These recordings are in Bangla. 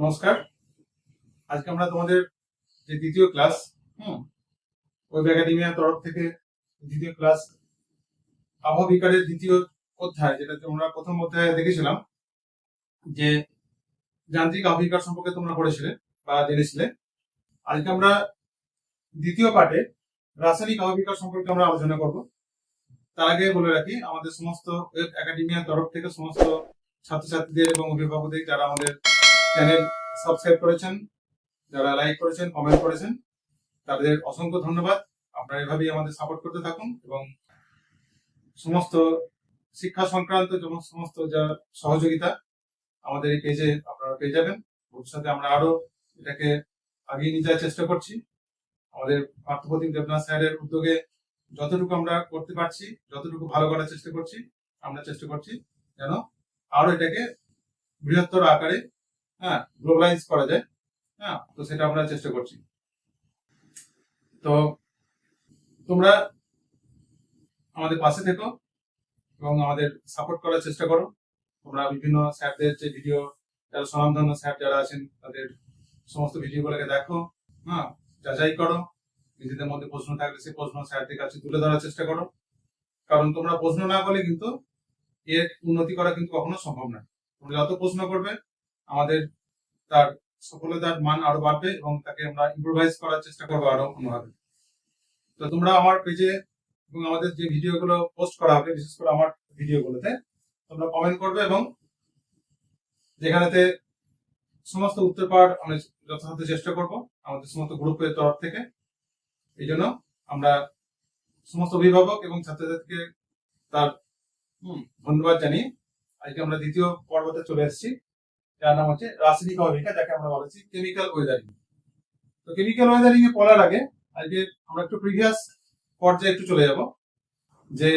নমস্কার। আজকে আমরা তোমাদের যে দ্বিতীয় ক্লাস, হুম, ওয়েব একাডেমিয়ার তরফ থেকে দ্বিতীয় ক্লাস, আবহবিকারের দ্বিতীয় অধ্যায়, যেটা তোমরা প্রথম অধ্যায়ে দেখেছিলাম, যে যান্ত্রিক আবহবিকার সম্পর্কে তোমরা পড়েছিলে বা জেনেছিলে। আজকে আমরা দ্বিতীয় পার্টে রাসায়নিক আবহবিকার সম্পর্কে আমরা আলোচনা করব। তার আগে বলে রাখি, আমাদের সমস্ত ওয়েব একাডেমিয়ার তরফ থেকে সমস্ত ছাত্রছাত্রীদের এবং অভিভাবকদের, যারা আমাদের চ্যানেল সাবস্ক্রাইব করেছেন, যারা লাইক করেছেন কমেন্ট করেছেন, তাদের অসংখ্য ধন্যবাদ। আপনারা এভাবেই আমাদের সাপোর্ট করতে থাকুন এবং সমস্ত শিক্ষা সংক্রান্ত যেমন সমস্ত যা সহযোগিতা আমাদের এই পেজে আপনারা পেয়ে যাবেন। ভবিষ্যতে আমরা আরও এটাকে আগিয়ে নিয়ে যাওয়ার চেষ্টা করছি। আমাদের পার্থপ্রতিম দেবনাথ স্যারের উদ্যোগে যতটুকু আমরা করতে পারছি, যতটুকু ভালো করার চেষ্টা করছি, আমরা চেষ্টা করছি যেন আরও এটাকে বৃহত্তর আকারে হ্যাঁ গ্লোবালাইজ করা যায়। হ্যাঁ তো সেটা আমরা চেষ্টা করছি। তো তোমরা আমাদের পাশে থেকো এবং আমাদের সাপোর্ট করার চেষ্টা করো। তোমরা বিভিন্ন স্যারদের যে ভিডিও, যারা স্বনামধন্য স্যার যারা আছেন, তাদের সমস্ত ভিডিওগুলোকে দেখো। হ্যাঁ যাচাই করো। নিজেদের মধ্যে প্রশ্ন থাকলে সেই প্রশ্ন স্যারদের কাছে তুলে ধরার চেষ্টা করো। কারণ তোমরা প্রশ্ন না করলে কিন্তু এর উন্নতি করা কিন্তু কখনো সম্ভব না। তোমরা যত প্রশ্ন করবে আমাদের তার সফলতার মান আরও বাড়বে এবং তাকে আমরা ইম্প্রোভাইজ করার চেষ্টা করব আরও অন্যভাবে। তো তোমরা আমার পেজে এবং আমাদের যে ভিডিওগুলো পোস্ট করা হবে, বিশেষ করে আমার ভিডিওগুলোতে তোমরা কমেন্ট করবে এবং যেখানেতে সমস্ত উত্তর পাওয়ার আমি যথাযথ চেষ্টা করব, আমাদের সমস্ত গ্রুপের তরফ থেকে। এই জন্য আমরা সমস্ত অভিভাবক এবং ছাত্রছাত্রীকে তার ধন্যবাদ জানিয়ে আজকে আমরা দ্বিতীয় পর্বতে চলে এসেছি। যার নাম হচ্ছে রাসায়নিক অভিজ্ঞতা যাকে আমরা বলেছি কেমিক্যাল ওয়েদারিং তো কেমিক্যাল ওয়েদারিং এ পড়ার আগে, আজকে আমরা একটু প্রিভিয়াস পর্যায়ে একটু চলে যাব, যে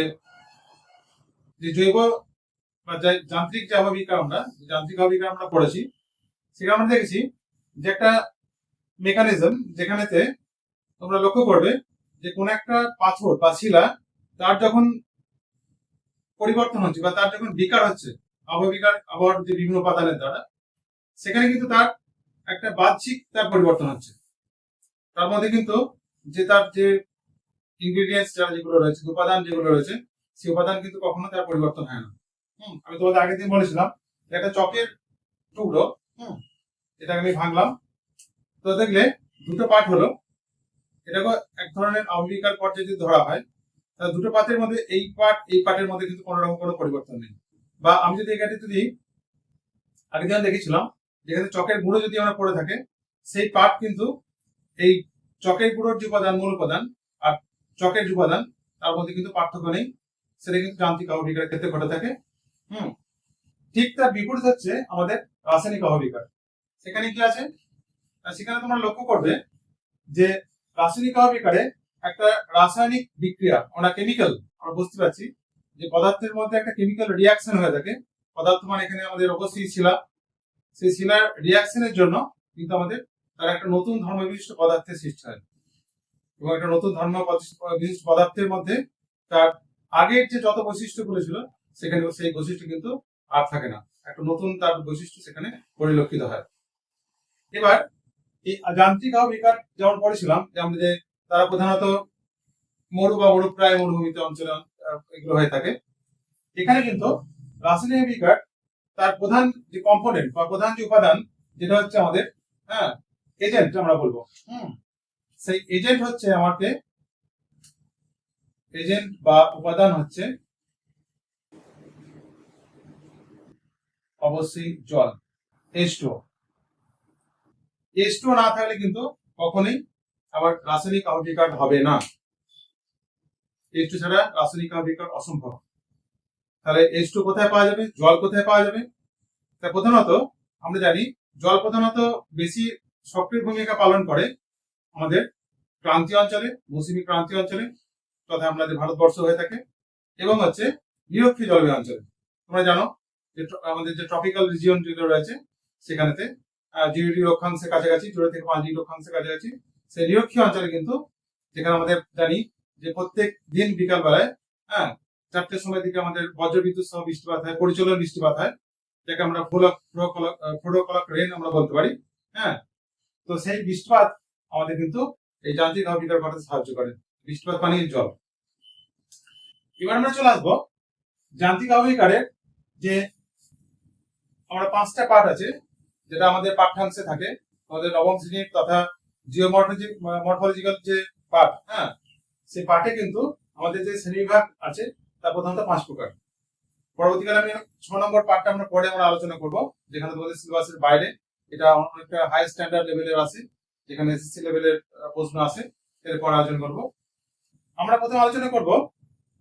জৈব বা যান্ত্রিক যে আবহাবিকা আমরা যান্ত্রিক আবহাবিকা আমরা পড়েছি সেখানে আমরা দেখেছি যে একটা মেকানিজম যেখানেতে তোমরা লক্ষ্য করবে যে কোন একটা পাথর বা শিলা, তার যখন পরিবর্তন হচ্ছে বা তার যখন বিকার হচ্ছে আবহাবিকার আবহাওয়ার যে বিভিন্ন উপাদানের দ্বারা সেখানে কিন্তু তার একটা বাহ্যিক তার পরিবর্তন হচ্ছে। তার মধ্যে কিন্তু যে তার যে ইনগ্রিডিয়েন্টস যারা যেগুলো রয়েছে উপাদান যেগুলো রয়েছে, সেই উপাদান কিন্তু কখনো তার পরিবর্তন হয় না। হুম, আমি তোমাদের আগের দিন বলেছিলাম একটা চকের টুকরো, হুম, এটাকে আমি ভাঙলাম। তো দেখলে দুটো পার্ট হলো। এটাকে এক ধরনের আবহাবিকার পর্যায়ে যদি ধরা হয়, তাহলে দুটো পাতের মধ্যে এই পার্ট এই পার্টের মধ্যে কিন্তু কোনো রকম কোনো পরিবর্তন নেই। বা আমি যদি এখানে যদি আগে যেমন দেখেছিলাম যেখানে চকের গুঁড়ো যদি আমরা পড়ে থাকে, সেই পার্ট কিন্তু এই চকের গুঁড়োর যে উপাদান, মূল উপাদান আর চকের যে উপাদান, তার মধ্যে কিন্তু পার্থক্য নেই। সেটা কিন্তু যান্ত্রিক আবহাবিকার ক্ষেত্রে ঘটে থাকে। হুম। ঠিক তার বিপরীত হচ্ছে আমাদের রাসায়নিক আবহাবিকার সেখানে কি আছে? সেখানে তোমরা লক্ষ্য করবে যে রাসায়নিক আবহাবিকারে একটা রাসায়নিক বিক্রিয়া, আমরা কেমিক্যাল আমরা বুঝতে পারছি যে পদার্থের মধ্যে একটা কেমিক্যাল রিয়াকশন হয়ে থাকে। পদার্থ মানে এখানে আমাদের অবশ্যই শিলা সেই শিলার রিয়াকশনের জন্য কিন্তু আমাদের তার একটা নতুন ধর্ম বিশিষ্ট পদার্থের সৃষ্টি হয়। এবং একটা নতুন ধর্ম বিশিষ্ট পদার্থের মধ্যে তার আগের যে যত বৈশিষ্ট্যগুলো ছিল সেখানে সেই বৈশিষ্ট্য কিন্তু আর থাকে না। একটা নতুন তার বৈশিষ্ট্য সেখানে পরিলক্ষিত হয়। এবার এই যান্ত্রিক আবহাওয়া যেমন পড়েছিলাম, যে আমরা যে তারা প্রধানত মরু বা মরুপ্রায় মরুভূমিতে অঞ্চলে এগুলো হয়ে থাকে। এখানে কিন্তু রাসায়নিক বিকার তার প্রধান যে কম্পোনেন্ট বা প্রধান যে উপাদান, যেটা হচ্ছে আমাদের হ্যাঁ এজেন্ট আমরা বলব। হুম, সেই এজেন্ট হচ্ছে আমাকে এজেন্ট বা উপাদান হচ্ছে অবশ্যই জল এইচ টু এইচ টু না থাকলে কিন্তু কখনোই আবার রাসায়নিক আবহাবিকার হবে না। এইচ টু ছাড়া রাসায়নিক আবহাবিকার অসম্ভব। তাহলে এইচ টু কোথায় পাওয়া যাবে? জল কোথায় পাওয়া যাবে? তা প্রধানত আমরা জানি জল প্রধানত বেশি সক্রিয় ভূমিকা পালন করে আমাদের ক্রান্তীয় অঞ্চলে, মৌসুমী ক্রান্তীয় অঞ্চলে, তথা আমাদের ভারতবর্ষ হয়ে থাকে, এবং হচ্ছে নিরক্ষীয় জলবায়ু অঞ্চলে। তোমরা জানো যে আমাদের যে ট্রপিক্যাল রিজিয়ন যেগুলো রয়েছে, সেখানেতে জিরো ডিগ্রি অক্ষাংশের কাছাকাছি জিরো থেকে পাঁচ ডিগ্রি অক্ষাংশের কাছাকাছি, সেই নিরক্ষীয় অঞ্চলে কিন্তু যেখানে আমাদের জানি যে প্রত্যেক দিন বিকালবেলায় হ্যাঁ চারটের সময় দিকে আমাদের বজ্রবিদ্যুৎ সহ বৃষ্টিপাত হয়, পরিচালন বৃষ্টিপাত হয় যাকে আমরা ফ্লোরোকলাক রেন আমরা বলতে পারি হ্যাঁ? তো সেই বৃষ্টিপাত আমাদের কিন্তু এই যান্ত্রিক আবিষ্কার ঘটাতে সাহায্য করে, বৃষ্টিপাত পানির জল। এবার আমরা চলে আসব যান্ত্রিক আবিষ্কারের যে আমরা পাঁচটা পার্ট আছে, যেটা আমাদের পাঠ্যাংশে থাকে, আমাদের নবম শ্রেণির তথা জিওমর্ফোলজি মর্ফোলজিক্যাল যে পার্ট হ্যাঁ? সেই পার্টে কিন্তু আমাদের যে শ্রেণীবিভাগ আছে তা প্রধানত পাঁচ প্রকার। পরবর্তীকালে আমি ছ নম্বর পার্টটা আমরা পরে আমরা আলোচনা করব, যেখানে তোমাদের সিলেবাসের বাইরে এটা অনেকটা হাই স্ট্যান্ডার্ড লেভেলের আছে, যেখানে এসএসসি লেভেলের প্রশ্ন আছে, এর পরে আলোচনা করব। আমরা প্রথম আলোচনা করব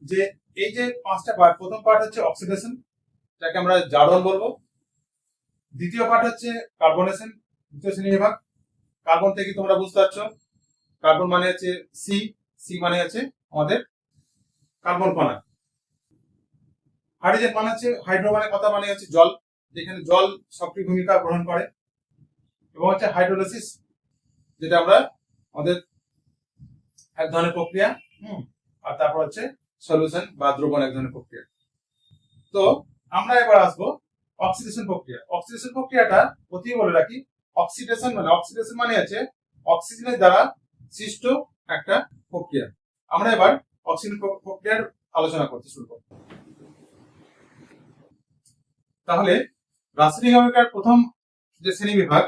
যে এই যে পাঁচটা পার্ট প্রথম পার্ট হচ্ছে অক্সিডেশন যাকে আমরা জারণ বলব। দ্বিতীয় পার্ট হচ্ছে কার্বনেশন দ্বিতীয় শ্রেণি বিভাগ। কার্বন থেকে তোমরা বুঝতে পারছ? কার্বন মানে হচ্ছে সি সি মানে হচ্ছে আমাদের কার্বন কণা। হাইড্রোজেন মানে হচ্ছে হাইড্রো মানে কথা মানে হচ্ছে জল, যেখানে জল সক্রিয় ভূমিকা গ্রহণ করে। এবং হচ্ছে হাইড্রোলিসিস, যেটা আমরা আমাদের এক ধরনের প্রক্রিয়া, হুম, আর তারপর হচ্ছে সলিউশন বা দ্রবণ এক ধরনের প্রক্রিয়া। তো আমরা এবার আসব অক্সিডেশন প্রক্রিয়া। অক্সিডেশন প্রক্রিয়াটা প্রথমে বলে রাখি, অক্সিডেশন মানে অক্সিডেশন মানে হচ্ছে অক্সিজেনের দ্বারা সৃষ্ট একটা প্রক্রিয়া। আমরা এবার অক্সিজেন প্রক্রিয়ার আলোচনা করতে শুরু করব। তাহলে রাসায়নিক আবিষ্কার প্রথম যে শ্রেণি বিভাগ,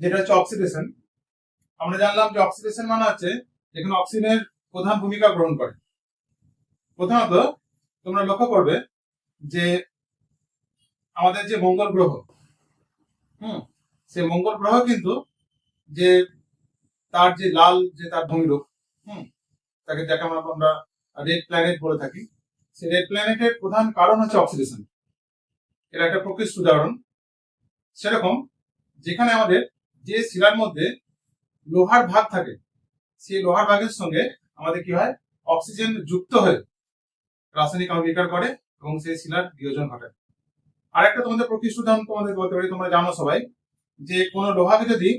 যেটা হচ্ছে অক্সিডেশন আমরা জানলাম যে অক্সিডেশন মানে হচ্ছে যেখানে অক্সিজেনের প্রধান ভূমিকা গ্রহণ করে। প্রথমত তোমরা লক্ষ্য করবে যে আমাদের যে মঙ্গল গ্রহ, হুম সে মঙ্গল গ্রহ কিন্তু যে তার যে লাল যে তার ভূমিরূপ, হুম, তাকে যাকে আমরা আমরা রেড প্ল্যানেট বলে থাকি, সেই রেড প্ল্যানেটের প্রধান কারণ হচ্ছে অক্সিডেশন এর একটা প্রকৃষ্ট উদাহরণ। সেরকম যেখানে আমাদের যে শিলার মধ্যে লোহার ভাগ থাকে, সেই লোহার ভাগের সঙ্গে আমাদের কি হয়? অক্সিজেন যুক্ত হয়ে রাসায়নিক আবিষ্কার করে এবং সেই শিলার বিয়োজন ঘটায় আর একটা তোমাদের প্রকৃষ্ট উদাহরণ তোমাদের বলতে পারি, তোমরা জানো সবাই, যে কোনো লোহাকে যদি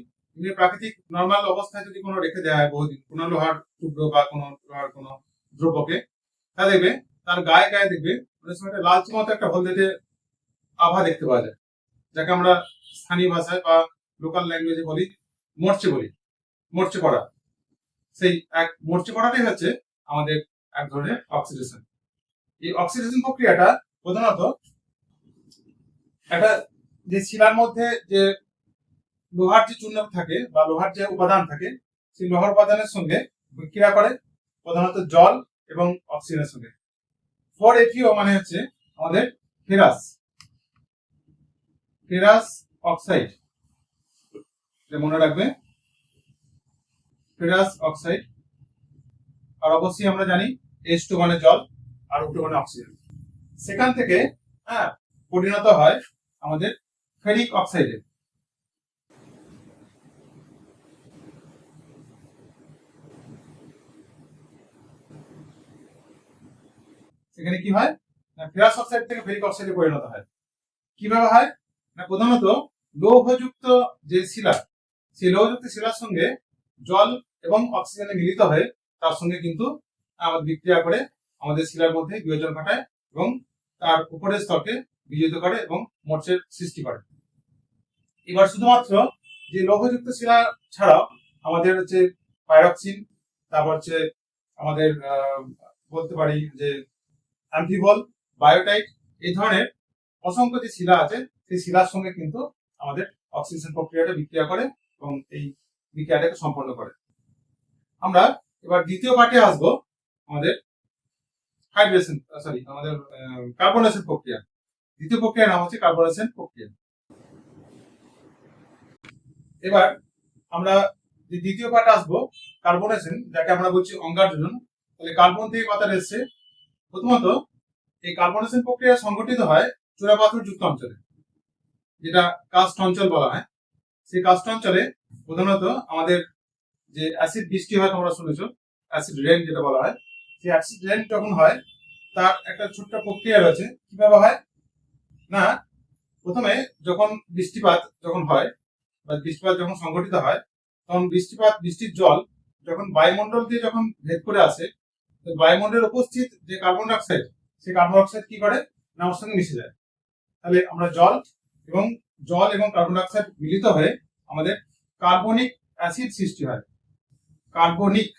প্রাকৃতিক নর্মাল অবস্থায় যদি কোনো রেখে দেওয়া হয় বহুদিন, কোনো লোহার টুকরো বা কোনো লোহার কোনো দ্রব্যকে, তা দেখবে, তার গায়ে গায়ে দেখবে, অনেক সময় লালচে মতো একটা হলদেটে আভা দেখতে পাওয়া যায়। যাকে আমরা স্থানীয় ভাষায় বা লোকাল ল্যাঙ্গুয়েজে বলি মরচে বলি, মরচে পড়া। সেই এক মরচে পড়াটাই হচ্ছে আমাদের এক ধরনের অক্সিডেশন এই অক্সিডেশন প্রক্রিয়াটা প্রধানত একটা যে শিলার মধ্যে যে লোহার যে চূর্ণ থাকে বা লোহার যে উপাদান থাকে, সেই লোহার উপাদানের সঙ্গে বিক্রিয়া করে, প্রধানত জল এবং অক্সিজেনের সঙ্গে। ফোর এফিও মানে হচ্ছে আমাদের ফেরাস। Ferrous oxide. মনে রাখবে। Ferrous oxide. আর অবশ্যই আমরা জানি এইচ টু মানে জল, আর টু মানে অক্সিজেন। সেখান থেকে হ্যাঁ পরিণত হয় আমাদের ফেরিক অক্সাইডে। সেখানে কি হয়? ফেরাস অক্সাইড থেকে ফেরিক অক্সাইডে পরিণত হয়। কীভাবে হয়? প্রধানত লৌহযুক্ত যে শিলা, সেই লৌহযুক্ত শিলার সঙ্গে জল এবং অক্সিজেনে মিলিত হয়ে, তার সঙ্গে কিন্তু আমাদের বিক্রিয়া করে, আমাদের শিলার মধ্যে বিয়োজন ঘটায় এবং তার উপরের স্তরকে বিজিত করে এবং মর্চের সৃষ্টি করে। এবার শুধুমাত্র যে লৌহযুক্ত শিলা ছাড়াও আমাদের হচ্ছে পাইরক্সিন, তারপর হচ্ছে আমাদের বলতে পারি যে অ্যাম্ফিবল, বায়োটাইট, এই ধরনের অসংখ্য যে শিলা আছে সেই শিলার সঙ্গে কিন্তু আমাদের অক্সিজেন প্রক্রিয়াটা বিক্রিয়া করে এবং এই বিক্রিয়াটাকে সম্পন্ন করে। আমরা এবার দ্বিতীয় পার্টে আসব আমাদের হাইড্রেশন সরি আমাদের কার্বনেশন প্রক্রিয়া। দ্বিতীয় প্রক্রিয়ার নাম হচ্ছে কার্বনেশন প্রক্রিয়া। এবার আমরা যে দ্বিতীয় পার্টে আসব কার্বনেশন যাকে আমরা বলছি অঙ্গারযোজন, তাহলে কার্বন থেকে কথা এসছে প্রথমত এই কার্বনেশন প্রক্রিয়া সংঘটিত হয় চূড়াপাথর যুক্ত অঞ্চলে। যেটা কাস্ট অঞ্চল বলা হয়, সেই কাস্ট অঞ্চলে প্রধানত আমাদের যে অ্যাসিড বৃষ্টি হয় তোমরা শুনেছো অ্যাসিড রেন যেটা বলা হয়, সেই অ্যাসিড রেন যখন হয়, তার একটা ছোট্ট প্রক্রিয়া রয়েছে। কীভাবে হয়? না, প্রথমে যখন বৃষ্টিপাত যখন হয় বা বৃষ্টিপাত যখন সংঘটিত হয়, তখন বৃষ্টিপাত, বৃষ্টির জল যখন বায়ুমণ্ডল দিয়ে যখন ভেদ করে আসে, তো বায়ুমণ্ডলের উপস্থিত যে কার্বন ডাইঅক্সাইড সেই কার্বন ডাইঅক্সাইড কি করে? না, ওর সঙ্গে মিশে যায়। তাহলে আমরা জল এবং জল এবং কার্বন ডাইঅক্সাইড মিলিত হয়ে আমাদের কার্বনিক অ্যাসিড সৃষ্টি হয়। কার্বনিক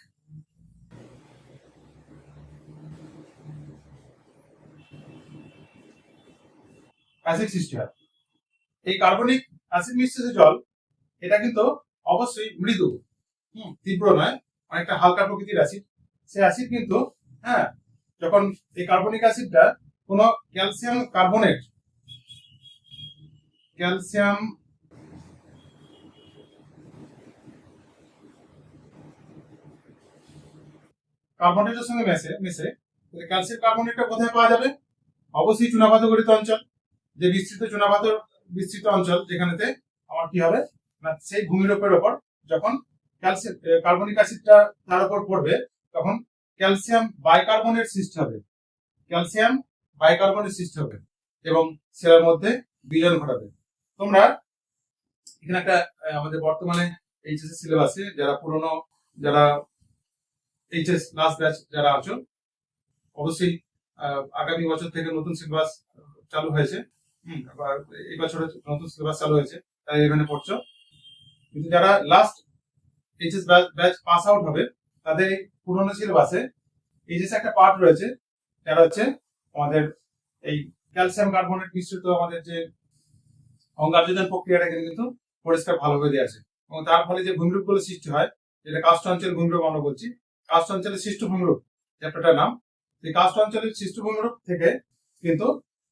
অ্যাসিড সৃষ্টি হয়। এই কার্বনিক অ্যাসিড মিশ্রিত জল এটা কিন্তু অবশ্যই মৃদু হুম, তীব্র নয় অনেকটা হালকা প্রকৃতির অ্যাসিড সেই অ্যাসিড কিন্তু হ্যাঁ যখন এই কার্বনিক অ্যাসিডটা কোনো ক্যালসিয়াম কার্বনেট ক্যালসিয়াম কার্বনেটের সঙ্গে মেশে মেশে ক্যালসিয়াম কার্বনেটটা কোথায় পাওয়া যাবে? অবশ্যই চুনাপাত গঠিত অঞ্চল, যে বিস্তৃত চুনাপাত বিস্তৃত অঞ্চল, যেখানেতে আমার কি হবে? না, সেই ভূমিরূপের ওপর, যখন ক্যালসিয়াম কার্বনিক অ্যাসিডটা তার উপর পড়বে, তখন ক্যালসিয়াম বাইকার্বনেট সৃষ্টি হবে। ক্যালসিয়াম বাইকার্বনেট সৃষ্টি হবে এবং সেটার মধ্যে বিলয়ন ঘটাবে। তোমরা এখানে একটা আমাদের বর্তমানে এইচএস সিলেবাসে যারা পুরনো, যারা এইচএস লাস্ট ব্যাচ যারা আছো, অবশ্যই আগামী বছর থেকে নতুন সিলেবাস চালু হয়েছে। আবার এই বছরে নতুন সিলেবাস চালু হয়েছে, তাই এখানে পড়ছো। কিন্তু যারা last HS batch pass out হবে, তাদের এই পুরনো সিলেবাসে এইচএস একটা পার্ট রয়েছে, যারা হচ্ছে আমাদের এই ক্যালসিয়াম কার্বনেট মিশ্রিত আমাদের যে অঙ্গারযোজন প্রক্রিয়াটা এখানে কিন্তু পরিষ্কার ভালোভাবে দেওয়া আছে। এবং তার ফলে যে ভূমিরূপগুলো সৃষ্টি হয়, যেটা কাস্ট অঞ্চলের ভূমিরূপ আমরা বলছি কাস্ট অঞ্চলের সৃষ্ট ভূমিরূপ, চ্যাপ্টারটার নাম এই কাস্ট অঞ্চলের সৃষ্ট ভূমিরূপ থেকে কিন্তু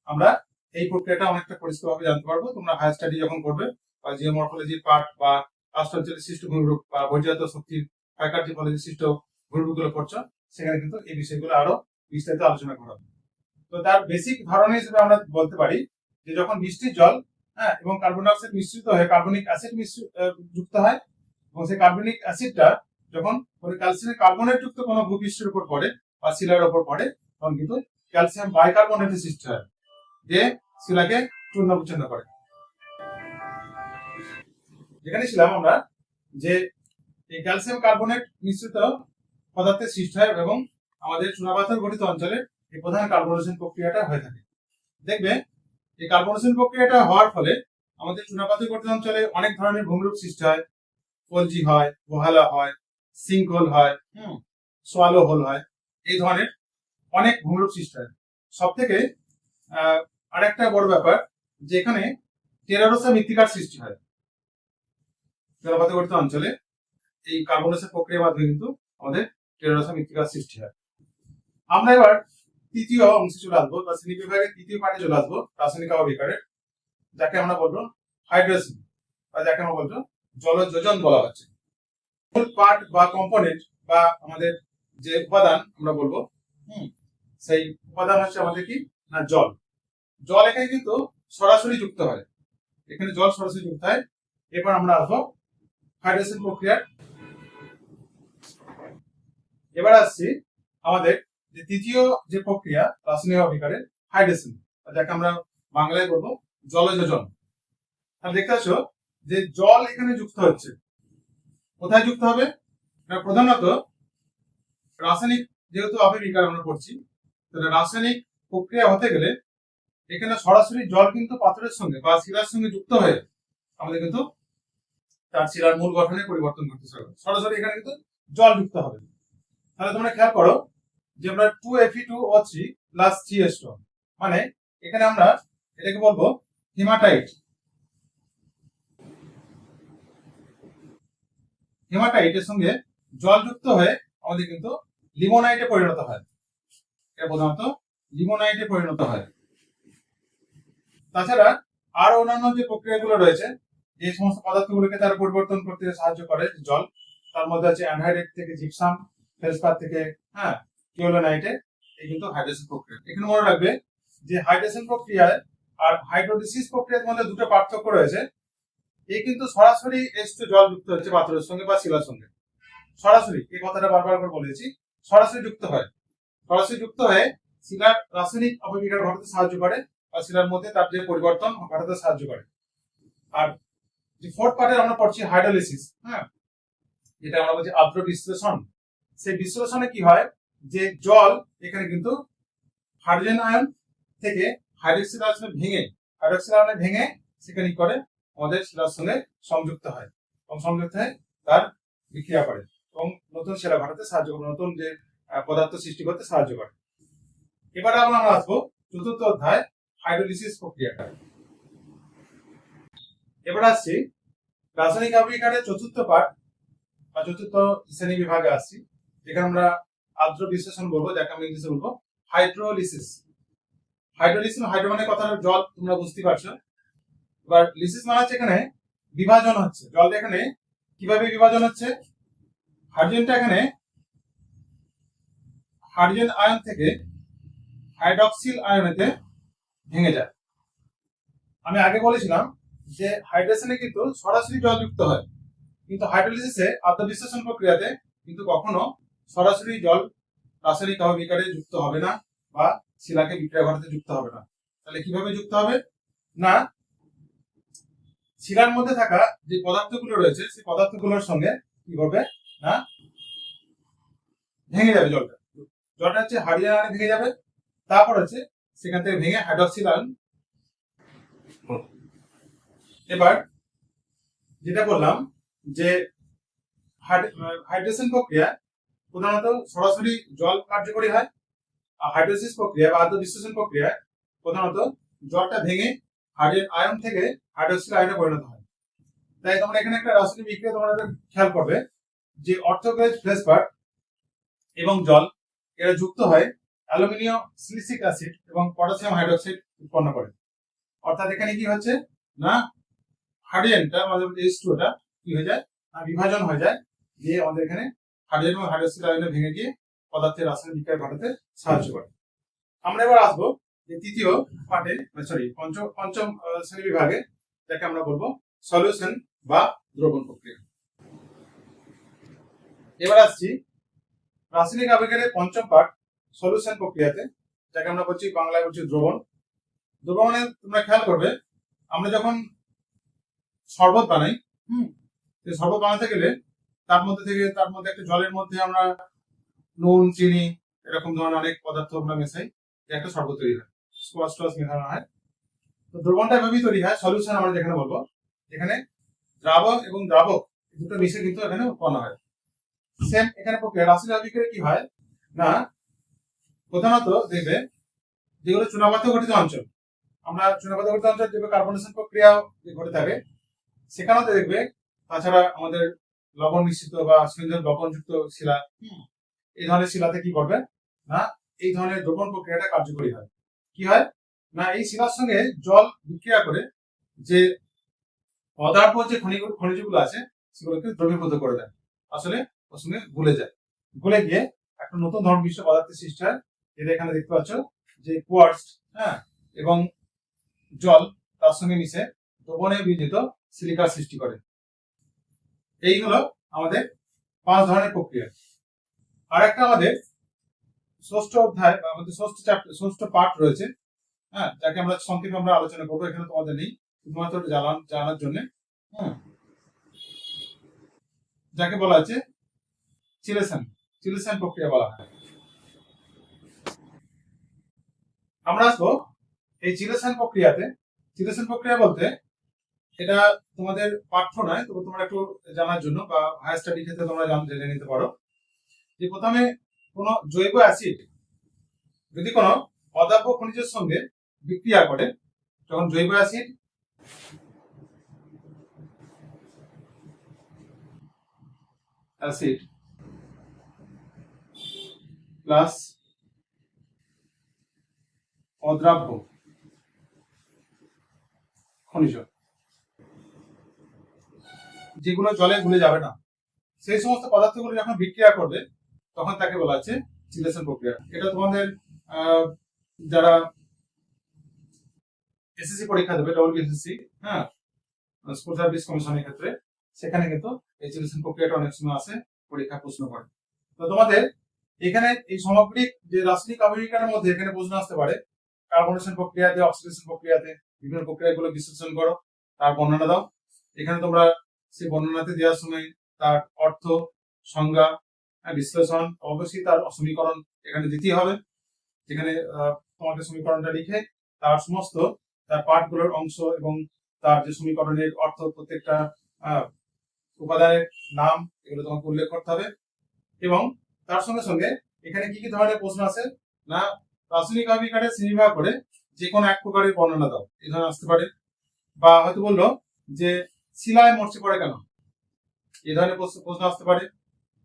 আমরা এই প্রক্রিয়াটা অনেকটা পরিষ্কারভাবে জানতে পারব। তোমরা হায়ার স্টাডি যখন করবে বা জিওমরফোলজির পার্ট বা কাস্ট অঞ্চলের সৃষ্ট ভূমিরূপ বা বহির্জাত শক্তির ফ্যাকাল্টি ফলের সৃষ্ট ভূমিরূপগুলো পড়ছো সেখানে কিন্তু এই বিষয়গুলো আরও বিস্তারিত আলোচনা করা হবে। তো তার বেসিক ধারণা হিসেবে আমরা বলতে পারি যে যখন বৃষ্টির জল হ্যাঁ এবং কার্বন ডাইঅক্সাইড মিশ্রিত হয়ে কার্বনিক অ্যাসিড যুক্ত হয়। এবং সেই কার্বনিক অ্যাসিডটা যখন কোনো ক্যালসিয়াম কার্বনেট যুক্ত কোনো ভূপৃষ্ঠের উপর পড়ে বা শিলার উপর পড়ে, তখন কিন্তু ক্যালসিয়াম বাইকার্বনেটের সৃষ্টি হয়। যে শিলাকে চূর্ণ বিচ্ছিন্ন করে। যেখানে ছিলাম আমরা যে এই ক্যালসিয়াম কার্বনেট মিশ্রিত পদার্থের সৃষ্টি হয় এবং আমাদের চুনাপাথর গঠিত অঞ্চলে এই প্রধান কার্বনেশন প্রক্রিয়াটা হয়ে থাকে। দেখবে এই কার্বনেশন প্রক্রিয়াটা হওয়ার ফলে আমাদের চুনাপাথর গঠিত অঞ্চলে অনেক ধরনের ভূমিরূপ সৃষ্টি হয়। কলজি হয় গোহালা হয় সিঙ্ক হোল হয়, হুম সোয়ালো হোল হয়, এই ধরনের অনেক ভূমিরূপ সৃষ্টি হয়। সব থেকে আরেকটা বড় ব্যাপার যে এখানে টেরারোসা মৃত্তিকার সৃষ্টি হয়। জলপাতে গঠিত অঞ্চলে এই কার্বনেশন প্রক্রিয়ার মাধ্যমে কিন্তু আমাদের টেরারোসা মৃত্তিকার সৃষ্টি হয়। আমরা এবার তৃতীয় অংশে চলে আসব বা শ্রেণি বিভাগের তৃতীয় পাঠে চলে আসব রাসায়নিক আবহিকারের যাকে আমরা বলব হাইড্রেশন বা যাকে আমরা বলব জলযোজন বলা হচ্ছে। মূল পার্ট বা কম্পোনেন্ট বা আমাদের যে উপাদান আমরা বলব, হুম, সেই উপাদান হচ্ছে আমাদের কি? না, জল। জল এখানে কিন্তু সরাসরি যুক্ত হয়। এখানে জল সরাসরি যুক্ত হয়। এরপর আমরা আসব হাইড্রেশন প্রক্রিয়ার। এবার আসছি আমাদের যে তৃতীয় যে প্রক্রিয়া রাসায়নিক অভিকারের হাইড্রেশন যাকে আমরা বাংলায় বলব জলযোজন তাহলে দেখতে পাচ্ছ যে জল এখানে যুক্ত হচ্ছে। কোথায় যুক্ত হবে? প্রধানত রাসায়নিক যেহেতু অভিবিকার আমরা পড়ছি তাহলে রাসায়নিক প্রক্রিয়া হতে গেলে এখানে সরাসরি জল কিন্তু পাথরের সঙ্গে বা শিলার সঙ্গে যুক্ত হয়ে আমাদের কিন্তু তার শিলার মূল গঠনে পরিবর্তন করতে হবে। সরাসরি এখানে কিন্তু জল যুক্ত হবে। তাহলে তোমরা খেয়াল করো যে আমরা two F E two O three plus three S মানে এখানে আমরা এটাকে বলব হিমাটাইট হিমাটাইটের সঙ্গে জল যুক্ত হয়ে আমাদের কিন্তু লিমোনাইটে পরিণত হয়। এটা প্রধানত লিমোনাইটে পরিণত হয়। তাছাড়া আরও অন্যান্য যে প্রক্রিয়াগুলো রয়েছে, যে সমস্ত পদার্থগুলোকে তারা পরিবর্তন করতে সাহায্য করে জল, তার মধ্যে আছে অ্যানহাইড্রেট থেকে জিপসাম ফেলসপাত থেকে হ্যাঁ কিওলোনাইটে এই কিন্তু হাইড্রেশন প্রক্রিয়া এখানে মনে রাখবে যে হাইড্রেশন প্রক্রিয়ায় আর হাইড্রোলিসিস প্রক্রিয়ার মধ্যে দুটো পার্থক্য রয়েছে। এই কিন্তু সরাসরি এস জল যুক্ত হচ্ছে পাথরের সঙ্গে বা শিলার সঙ্গে। সরাসরি, এই কথাটা বারবার করে বলেছি, সরাসরি যুক্ত হয়। সরাসরি যুক্ত হয়ে শিলার রাসায়নিক অপবিকার ঘটাতে সাহায্য করে বা শিলার মধ্যে তার যে পরিবর্তন ঘটাতে সাহায্য করে। আর যে ফোর্থ পার্টে আমরা পড়ছি হাইড্রোলিসিস হ্যাঁ? যেটা আমরা বলছি আর্দ্র বিশ্লেষণ। সেই বিশ্লেষণে কি হয়? যে জল এখানে কিন্তু হাইড্রোজেন আয়ন থেকে হাইড্রোক্সিড আয়নে ভেঙে হাইড্রক্সিল আয়নে ভেঙে সেখানে করে? আমাদের শিলার সঙ্গে সংযুক্ত হয়। এবং সংযুক্ত হয়ে তার বিক্রিয়া করে এবং নতুন শিলা ঘটাতে সাহায্য করে, নতুন যে পদার্থ সৃষ্টি করতে সাহায্য করে। এবারে আমরা আমরা আসব চতুর্থ অধ্যায়, হাইড্রোলিসিস প্রক্রিয়াটা এবার আসছি রাসায়নিক আবিষ্কারের চতুর্থ পাঠ বা চতুর্থ শ্রেণি বিভাগে আসছি, যেখানে আমরা আদ্র বিশ্লেষণ বলব, যাকে আমরা ইংলিশে বলব হাইড্রোলিসিস হাইড্রোলিসিস হাইড্রো মানে কথা জল, তোমরা বুঝতে পারছ। এবার লিসিস মানে হচ্ছে এখানে বিভাজন হচ্ছে। জল এখানে কীভাবে বিভাজন হচ্ছে? হাইড্রোজেনটা এখানে হাইড্রোজেন আয়ন থেকে হাইড্রক্সিল আয়নেতে ভেঙে যায়। আমি আগে বলেছিলাম যে হাইড্রেশনে কিন্তু সরাসরি জল যুক্ত হয়। কিন্তু হাইড্রোলিসিসে আত্মবিশ্লেষণ প্রক্রিয়াতে কিন্তু কখনো সরাসরি জল রাসায়নিক আবহিকারে যুক্ত হবে না বা শিলাকে বিক্রিয়া ঘটাতে যুক্ত হবে না। তাহলে কীভাবে যুক্ত হবে? না, শিলার মধ্যে থাকা যে পদার্থগুলো রয়েছে, সেই পদার্থগুলোর সঙ্গে কি করবে? না, ভেঙে যাবে জলটা। জলটা হচ্ছে আয়নে ভেঙে যাবে। তারপর হচ্ছে সেখান থেকে ভেঙে হাইড্রক্সিল আয়ন এবার যেটা বললাম যে হাইড্রেশন প্রক্রিয়া প্রধানত সরাসরি জল কার্যকরী হয়, আর হাইড্রোসিস প্রক্রিয়া বা আদ্র বিশ্লেষণ প্রক্রিয়া প্রধানত জলটা ভেঙে হাইড্রোজেন আয়ন থেকে হাইড্রোক্সিল আয়নে পরিণত হয়। তাই তোমরা এখানে একটা রাসায়নিক বিক্রিয়া তোমরা খেয়াল করবে যে অর্থোগ্রেজ ফ্লেসপার এবং জল এরা যুক্ত হয় অ্যালুমিনিয়াম সিলিসিক অ্যাসিড এবং পটাশিয়াম হাইড্রোক্সাইড উৎপন্ন করে। অর্থাৎ এখানে কি হচ্ছে না? হাইড্রোজেনটা, আমাদের এইচ টুটা কি হয়ে যায়? না, বিভাজন হয়ে যায়। দিয়ে আমাদের এখানে হাইড্রোজেন এবং হাইড্রোক্সিড আয়নে ভেঙে গিয়ে পদার্থের রাসায়নিক বিক্রিয়া ঘটাতে সাহায্য করে। আমরা এবার আসব যে তৃতীয় পার্টে সরি পঞ্চম পঞ্চম শ্রেণি বিভাগে, যাকে আমরা বলব সলিউশন বা দ্রবণ প্রক্রিয়া। এবার আসছি রাসায়নিক আবেগের পঞ্চম পার্ট সলিউশন প্রক্রিয়াতে, যাকে আমরা বলছি, বাংলায় বলছি দ্রবণ। দ্রবণে তোমরা খেয়াল করবে, আমরা যখন শরবত বানাই, হুম শরবত বানাতে গেলে তার মধ্যে থেকে তার মধ্যে একটা জলের মধ্যে আমরা নুন, চিনি এরকম ধরনের অনেক পদার্থ আমরা মেশাই একটা শরবত তৈরি হয়। স্কোয়াশ টস মেশানো হয়। তো দ্রবণটা এভাবেই তৈরি হয়, সলিউশন আমরা যেখানে বলব, এখানে দ্রাবক এবং দ্রাবক দুটো মিশে কিন্তু এখানে উৎপন্ন হয়। সেম এখানে প্রক্রিয়া রাসায়নিক আবিষ্কারে কি হয়? না, প্রধানত দেখবে যেগুলো চুনাপাত গঠিত অঞ্চল, আমরা চুনাপাত গঠিত অঞ্চল যেভাবে কার্বনেশন প্রক্রিয়া ঘটে থাকে, সেখানেও দেখবে, তাছাড়া আমাদের লবণ মিশ্রিত বা সুন্দর লবণযুক্ত শিলা। এই ধরনের শিলাতে কি করবে না এই ধরনের দ্রবণ প্রক্রিয়াটা কার্যকরী হয়। কি হয়? না এই শিলার সঙ্গে জল বিক্রিয়া করে যে পদার্থ যে খনিজ খনিজগুলো আছে সেগুলোকে দ্রবীভূত করে দেয়। আসলে ওর সঙ্গে গুলে যায়। গুলে গিয়ে একটা নতুন ধরনের বিশ্ব পদার্থের সৃষ্টি হয়। যেটা এখানে দেখতে পাচ্ছ যে কোয়ার্স হ্যাঁ এবং জল তার সঙ্গে মিশে দ্রবণে বিজিত সিলিকার সৃষ্টি করে। এই হলো আমাদের পাঁচ ধরনের প্রক্রিয়া। আর একটা আমাদের ষষ্ঠ অধ্যায় বা আমাদের ষষ্ঠ চ্যাপ্টার ষষ্ঠ পার্ট রয়েছে। হ্যাঁ যাকে আমরা সংক্ষেপে আমরা আলোচনা করব, এখানে তোমাদের নেই, শুধুমাত্র জানান, জানার জন্য। হ্যাঁ যাকে বলা আছে চিলেশন চিলেশন প্রক্রিয়া বলা হয়। আমরা আসব এই চিলেশন প্রক্রিয়াতে। চিলেশন প্রক্রিয়া বলতে এটা তোমাদের পাঠ্য নয়, তবে তোমরা একটু জানার জন্য বা হায়ার স্টাডি ক্ষেত্রে তোমরা জান- নিতে পারো। যে প্রথমে কোনো জৈব অ্যাসিড যদি কোনো অদাব্য খনিজের সঙ্গে বিক্রিয়া করে তখন জৈব অ্যাসিড অ্যাসিড প্লাস অদ্রাব্য খনিজ। যেগুলো জলে গুলে যাবে না। সেই সমস্ত পদার্থগুলো যখন বিক্রিয়া করবে, তখন তাকে বলা হচ্ছে চিলেশন প্রক্রিয়া। এটা তোমাদের যারা এসএসসি পরীক্ষা দেবে ডবল এসএসসি হ্যাঁ স্কুল সার্ভিস কমিশনের ক্ষেত্রে, সেখানে কিন্তু এই চিলেশন প্রক্রিয়াটা অনেক সময় আসে, পরীক্ষা প্রশ্ন করে। তো তোমাদের এখানে এই সামগ্রিক যে রাসায়নিক আবহিকার মধ্যে এখানে প্রশ্ন আসতে পারে কার্বনেশন প্রক্রিয়াতে অক্সিডেশন প্রক্রিয়াতে, বিভিন্ন প্রক্রিয়াগুলো বিশ্লেষণ করো, তার বর্ণনা দাও। এখানে তোমরা সেই বর্ণনাতে দেওয়ার সময় তার অর্থ সংজ্ঞা হ্যাঁ, বিশ্লেষণ অবশ্যই তার সমীকরণ এখানে দিতেই হবে। যেখানে তোমাকে সমীকরণটা লিখে তার সমস্ত তার পাঠগুলোর অংশ এবং তার যে সমীকরণের অর্থ প্রত্যেকটা উপাদানের নাম এগুলো তোমাকে উল্লেখ করতে হবে। এবং তার সঙ্গে সঙ্গে এখানে কি কি ধরনের প্রশ্ন আছে? না রাসায়নিক আবিষ্কারের শ্রেণীভাগ করে যে কোনো এক প্রকারের বর্ণনা দাও এই ধরনের আসতে পারে। বা হয়তো বলল যে শিলায় মরচে পড়ে কেন? এই ধরনের প্রশ্ন আসতে পারে।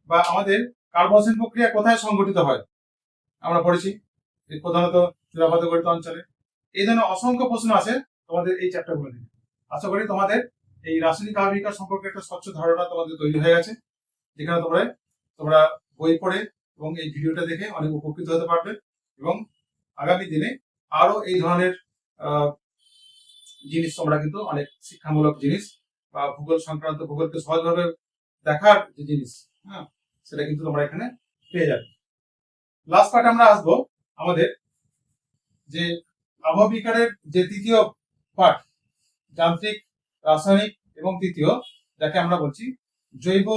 বা আমাদের কার্বনশীল প্রক্রিয়া কোথায় সংঘটিত হয়? আমরা পড়েছি প্রধানত চূড়াপাত গঠিত অঞ্চলে। এই ধরনের অসংখ্য প্রশ্ন আছে, তোমাদের এই চ্যাপ্টারগুলো থেকে আশা করি তোমাদের এই রাসায়নিক আবিষ্কার সম্পর্কে একটা স্বচ্ছ ধারণা তোমাদের তৈরি হয়ে গেছে, যেখানে তোমরা তোমরা বই পড়ে এবং এই ভিডিওটা দেখে অনেক উপকৃত হতে পারবে এবং আগামী দিনে আরও এই ধরনের জিনিস তোমরা কিন্তু অনেক শিক্ষামূলক জিনিস বা ভূগোল সংক্রান্ত ভূগোলকে সহজভাবে দেখার যে জিনিস হ্যাঁ সেটা কিন্তু তোমরা এখানে পেয়ে যাবে। লাস্ট পার্ট আমরা আসব আমাদের যে আবহবিকারের যে তৃতীয় পার্ট যান্ত্রিক, রাসায়নিক এবং তৃতীয়, যাকে আমরা বলছি জৈব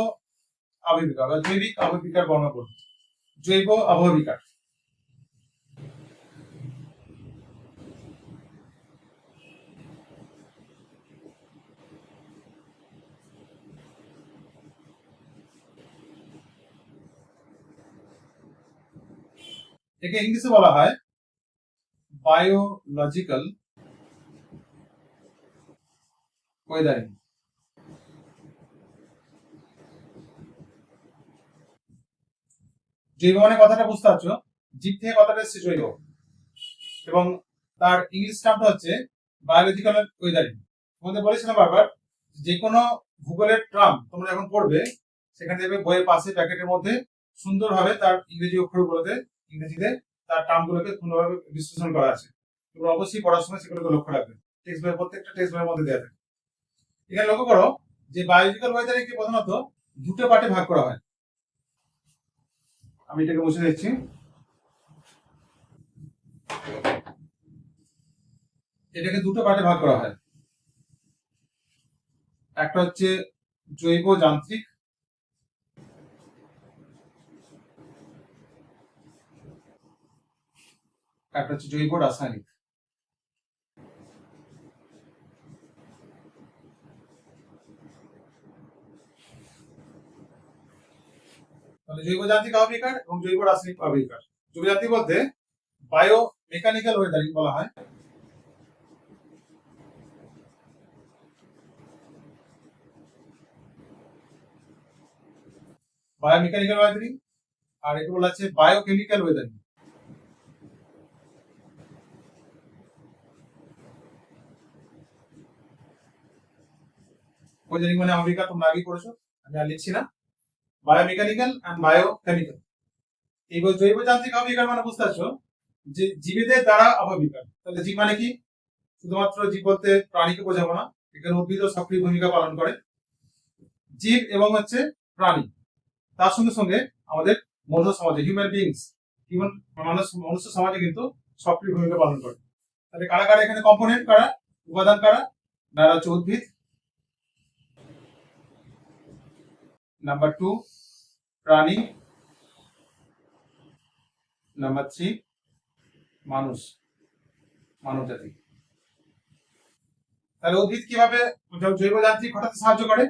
আবহবিকার বা জৈবিক আবহবিকার বর্ণনা করব। জৈব আবহবিকার। একে ইংলিশে বলা হয় বায়োলজিক্যাল ওয়েদারিং জৈব মানে কথাটা বুঝতে পারছ জীব থেকে কথাটা এসছে জৈব। এবং তার ইংলিশ নামটা হচ্ছে বায়োলজিক্যাল ওয়েদারিং তোমাদের বলেছিলাম বারবার, যে কোনো ভূগোলের ট্রাম তোমরা যখন পড়বে, সেখানে দেখবে বইয়ের পাশে প্যাকেটের মধ্যে সুন্দরভাবে তার ইংরেজি অক্ষরগুলোতে ইংরেজিতে তার টার্মগুলোকে সুন্দরভাবে বিশ্লেষণ করা আছে। তোমরা অবশ্যই পড়ার সময় সেগুলোকে লক্ষ্য রাখবে। টেক্সট বই প্রত্যেকটা টেক্সট বইয়ের মধ্যে দেওয়া থাকে। এখানে লক্ষ্য করো যে বায়োলজিক্যাল ওয়েদারিংকে প্রধানত দুটো পার্টে ভাগ করা হয়। আমি এটাকে মুছে দিচ্ছি। এটাকে দুটো পার্টে ভাগ করা হয়। একটা হচ্ছে জৈব যান্ত্রিক একটা হচ্ছে জৈব রাসায়নিক। তাহলে জৈব যান্ত্রিক আবিষ্কার এবং জৈব রাসায়নিক আবিষ্কার। জৈব যান্ত্রিক বলতে বায়ো মেকানিক্যাল ওয়েদারিং বলা হয়। বায়োমেকানিক্যাল ওয়েদারিং আর এটা বলা আছে বায়োকেমিক্যাল ওয়েদারিং ওয়েদারিং মানে আমেরিকা তোমরা আগে পড়েছো, আমি আর লিখছি না। বায়োমেকানিক্যাল অ্যান্ড বায়োকেমিক্যাল এই জৈব যান্ত্রিক আবিষ্কার মানে বুঝতে পারছ? যে জীবীদের দ্বারা আবহবিকার তাহলে জীব মানে কি? শুধুমাত্র জীব বলতে প্রাণীকে বোঝাবো না, এখানে উদ্ভিদও সক্রিয় ভূমিকা পালন করে। জীব এবং হচ্ছে প্রাণী। তার সঙ্গে সঙ্গে আমাদের মনুষ্য সমাজে হিউম্যান বিংস হিউম্যান মানুষ মনুষ্য সমাজে কিন্তু সক্রিয় ভূমিকা পালন করে। তাহলে কারা কারা এখানে কম্পোনেন্ট কারা? উপাদান কারা? না এরা হচ্ছে উদ্ভিদ। নাম্বার টু প্রাণী নাম্বার থ্রি মানুষ মানব তাহলে উদ্ভিদ কীভাবে জৈব যান্ত্রিক ঘটাতে সাহায্য করে?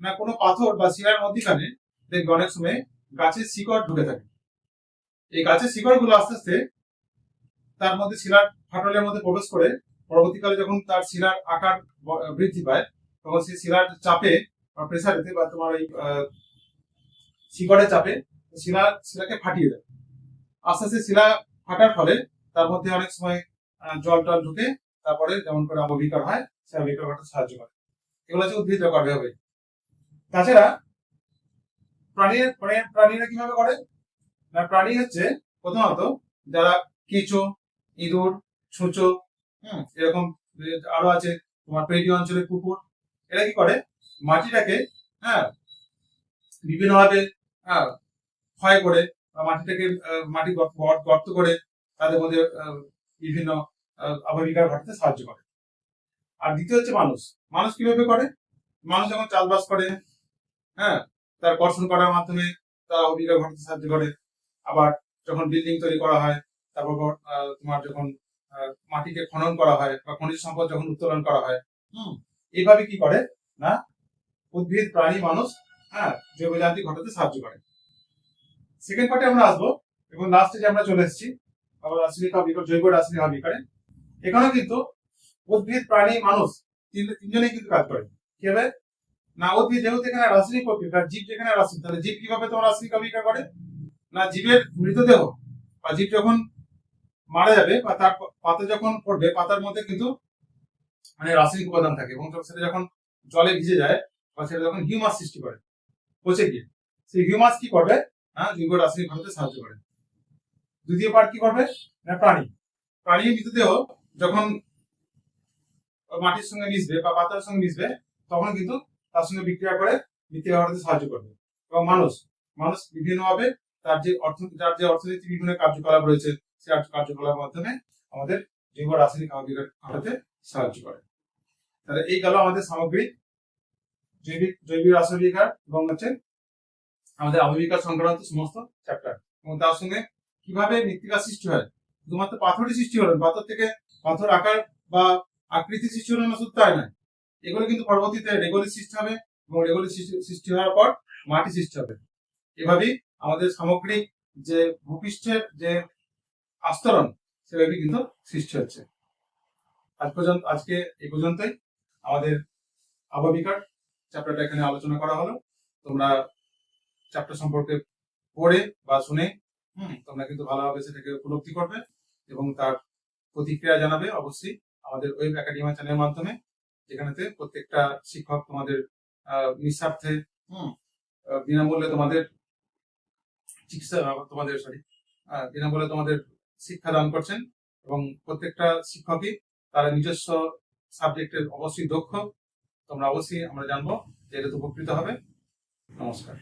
না কোনো পাথর বা শিলার মধ্যখানে দেখবে অনেক সময় গাছের শিকড় ঢুকে থাকে। এই গাছের শিকড়গুলো আস্তে আস্তে তার মধ্যে শিলার ফাটলের মধ্যে প্রবেশ করে, পরবর্তীকালে যখন তার শিলার আকার বৃদ্ধি পায়, তখন সেই শিলার চাপে প্রেসারেতে বা তোমার এই আহ, শিকড়ের চাপে শিলা শিলাকে ফাটিয়ে দেয়। আস্তে আস্তে শিলা ফাটার ফলে তার মধ্যে অনেক সময় জল টল ঢুকে তারপরে যেমন করে অববিকার হয় সে অববিকার ঘটাতে সাহায্য করে। এগুলো হচ্ছে উদ্ভিদ করবে হবে। তাছাড়া প্রাণীর প্রাণী- প্রাণীরা কীভাবে করে? না প্রাণী হচ্ছে প্রথমত যারা কেঁচো ইঁদুর ছুঁচো হুম এরকম আরও আছে তোমার পেটি অঞ্চলে কুকুর এরা কি করে? মাটিটাকে হ্যাঁ বিভিন্নভাবে হ্যাঁ ক্ষয় করে বা মাটিটাকে মাটি গর্ত- করে তাদের মধ্যে বিভিন্ন আবহাবিকার ঘটাতে সাহায্য করে। আর দ্বিতীয় হচ্ছে মানুষ। মানুষ কীভাবে করে? মানুষ যখন চাষবাস করে হ্যাঁ তার কর্ষণ করার মাধ্যমে তার অভিজ্ঞতা ঘটাতে সাহায্য করে। আবার যখন বিল্ডিং তৈরি করা হয়, তারপর তোমার যখন মাটিকে খনন করা হয় বা খনিজ সম্পদ যখন উত্তোলন করা হয়, হুম, এইভাবে কি করে? না উদ্ভিদ, প্রাণী, মানুষ হ্যাঁ জৈব যান্ত্রিক ঘটাতে সাহায্য করে। সেকেন্ড পার্টে আমরা আসব এবং লাস্টে যে আমরা চলে এসেছি, আবার রাসায়নিক জৈব রাসায়নিক আবিষ্কারে এখানেও কিন্তু উদ্ভিদ, প্রাণী, মানুষ তিন তিনজনেই কিন্তু কাজ করে। কি হবে? না, উদ্ভিদ যেহেতু এখানে রাসায়নিক প্রক্রিয়া জীব যেখানে রাসায়নিক, তাহলে জীব কীভাবে তোমার রাসায়নিক আবিষ্কার করে? না, জীবের মৃতদেহ, বা জীব যখন মারা যাবে, বা তার পাতা যখন পড়বে, পাতার মধ্যে কিন্তু মানে রাসায়নিক উপাদান থাকে এবং সেটা যখন জলে ভিজে যায় সেটা যখন হিউমাস সৃষ্টি করে পচে গিয়ে। সেই হিউমাস কি করবে? হ্যাঁ জৈব রাসায়নিক সাহায্য করে। দ্বিতীয় পার্ট কি করবে? না প্রাণী। প্রাণী মৃতদেহ যখন মাটির সঙ্গে মিশবে বা পাতার সঙ্গে মিশবে, তখন কিন্তু তার সঙ্গে বিক্রিয়া করে ঘটাতে সাহায্য করবে। এবং মানুষ মানুষ বিভিন্নভাবে তার যে অর্থ তার যে অর্থনীতি বিভিন্ন কার্যকলাপ রয়েছে সেই কার্যকলাপের মাধ্যমে আমাদের জৈব রাসায়নিক ঘটাতে সাহায্য করে। তাহলে এই গেল আমাদের সামগ্রিক জৈবিক জৈবিক রাসায়নিক বিকার এবং হচ্ছে আমাদের আবহবিকার সংক্রান্ত সমস্ত চ্যাপ্টার এবং তার সঙ্গে কীভাবে মৃত্তিকা সৃষ্টি হয়? শুধুমাত্র পাথরই সৃষ্টি হলো না, পাথর থেকে পাথর আকার বা আকৃতি সৃষ্টি হলো না শুধু তাই নয়। এগুলো কিন্তু পরবর্তীতে রেগলি সৃষ্টি হবে এবং রেগলি সৃষ্টি- হওয়ার পর মাটি সৃষ্টি হবে। এভাবেই আমাদের সামগ্রিক যে ভূপৃষ্ঠের যে আস্তরণ সেভাবেই কিন্তু সৃষ্টি হচ্ছে। আজ পর্যন্ত আজকে এই পর্যন্তই। আমাদের আবহাবিকার চ্যাপ্টারটা এখানে আলোচনা করা হলো। তোমরা চ্যাপ্টার সম্পর্কে পড়ে বা শুনে, হুম, তোমরা কিন্তু ভালোভাবে সেটাকে উপলব্ধি করবে এবং তার প্রতিক্রিয়া জানাবে অবশ্যই আমাদের ওয়েব একাডেমি চ্যানেলের মাধ্যমে, যেখানেতে প্রত্যেকটা শিক্ষক তোমাদের নিঃস্বার্থে বিনামূল্যে তোমাদের চিকিৎসা তোমাদের সরি বিনামূল্যে তোমাদের শিক্ষা দান করছেন এবং প্রত্যেকটা শিক্ষকই তারা নিজস্ব সাবজেক্টের অবশ্যই দক্ষ। তোমরা অবশ্যই আমরা জানব যে এটা উপকৃত হবে। নমস্কার।